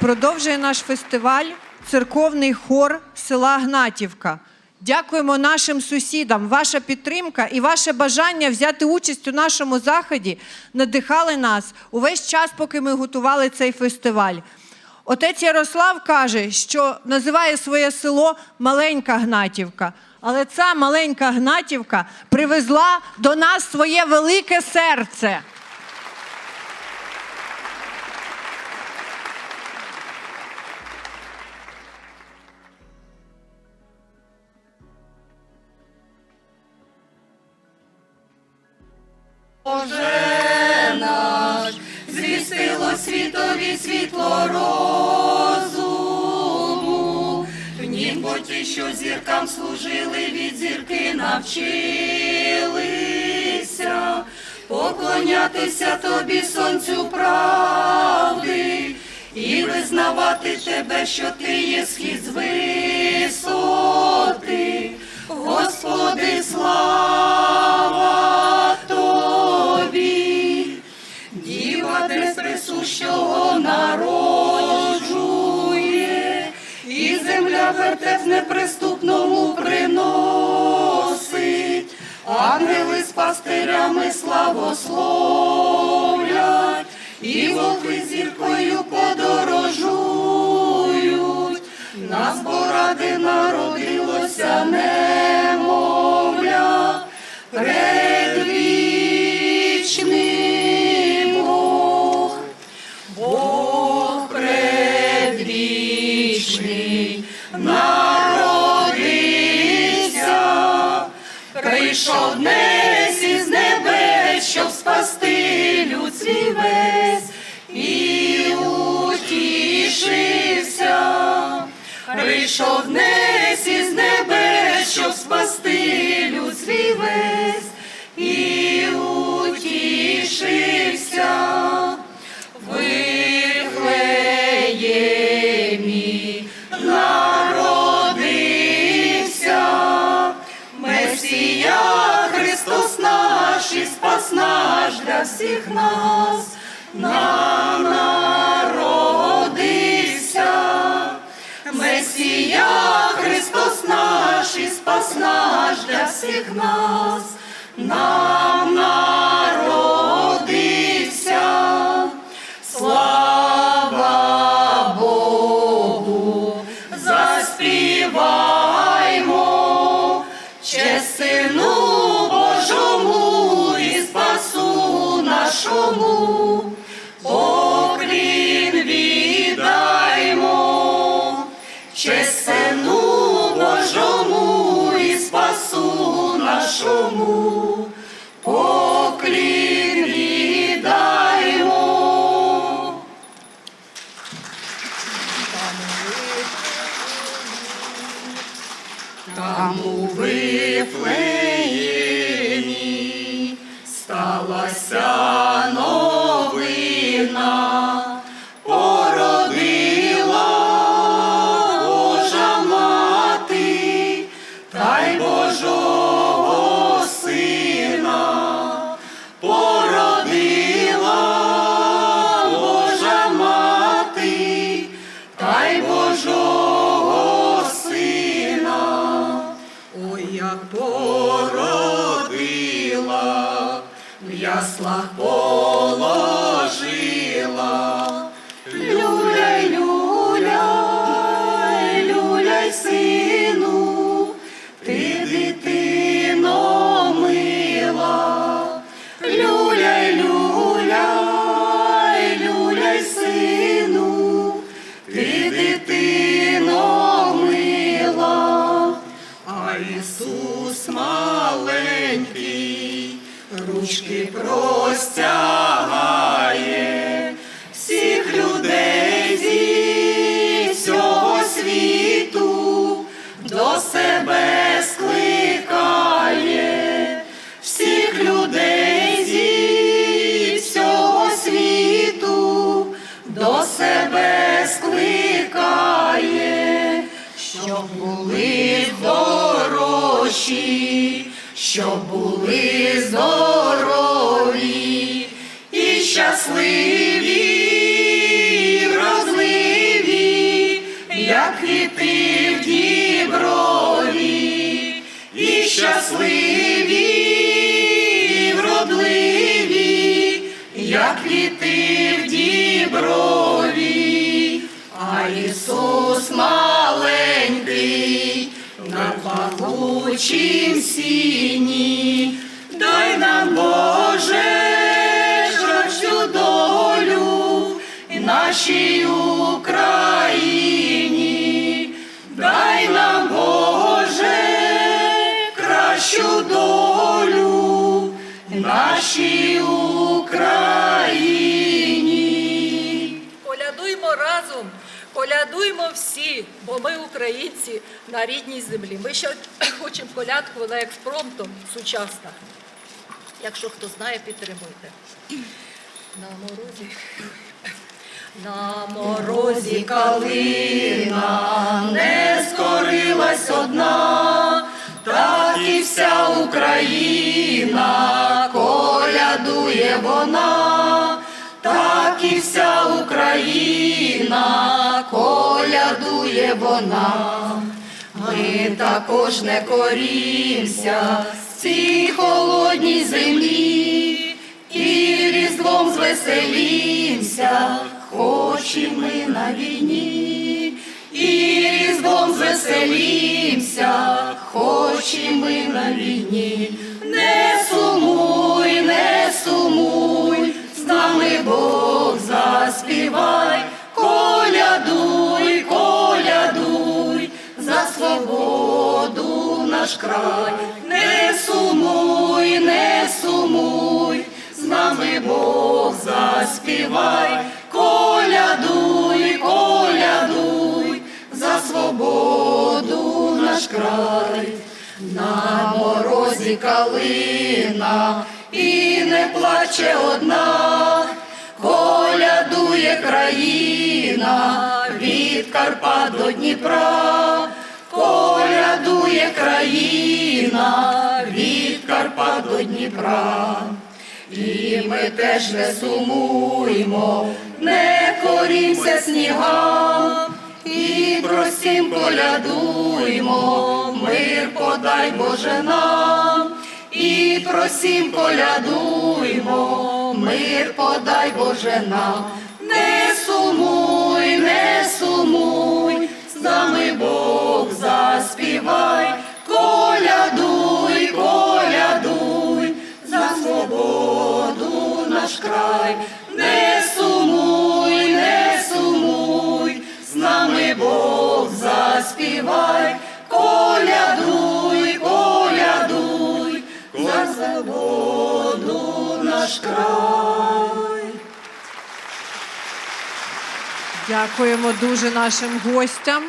Продовжує наш фестиваль церковний хор села Гнатівка. Дякуємо нашим сусідам. Ваша підтримка і ваше бажання взяти участь у нашому заході надихали нас увесь час, поки ми готували цей фестиваль. Отець Ярослав каже, що називає своє село Маленька Гнатівка. Але ця маленька Гнатівка привезла до нас своє велике серце. Звістило світові світло розуму. В нім ті, що зіркам служили, від зірки навчилися, поклонятися тобі, сонцю правди, і визнавати тебе, що ти є схід з висоти. Господи, слава народжує, і земля вертеп неприступному приносить, ангели з пастирями славословлять, і вовки зіркою подорожують. Нас поради народилося немовля, прийшов днес із небес, щоб спасти людський весь і утішився. Прийшов днес спас наш для всіх нас, нам народився. Месія Христос наш і спас наш для всіх нас, нам народився. Слава Богу, заспіваймо, честь Сину Божому нашому, поклін віддаймо. Там у Вифлеємі яслах положила, люляй, люляй, люляй, сину, ти дитино мила, люляй, люляй, люляй, сину, ти дитино мила. А Ісус маленький, ручки простягає, всіх людей зі всього світу до себе скликає, всіх людей зі всього світу до себе скликає щоб були хороші, щоб були здорові щасливі, вразливі. квіти в діброві, і щасливі, вродливі, як квіти в діброві, а Ісус маленький на пахучім сіні, нашій Україні, дай нам Боже кращу долю нашій Україні. Колядуймо разом, колядуймо всі, бо ми українці на рідній землі. Ми ще хочемо колядку, вона експромтом сучасна. Якщо хто знає, підтримуйте. На морозі. На морозі калина не скорилась одна, так і вся Україна колядує вона, так і вся Україна колядує вона. Ми також не корімся в цій холодній землі, і різдвом звеселімся, хоч і ми на війні, і різдвом звеселімся, хоч і ми на війні, не сумуй, не сумуй, з нами Бог заспівай, колядуй, колядуй, за свободу наш край, не сумуй, не сумуй, нами Бог заспівай, колядуй, колядуй, за свободу наш край, на морозі калина і не плаче одна, колядує країна від Карпат до Дніпра, колядує країна від Карпат до Дніпра. І ми теж не сумуємо, не корімся снігам, і просім колядуймо, мир подай Боже нам, і просім колядуймо, мир подай Боже нам, не сумуй, не сумуй, Дякуємо дуже нашим гостям.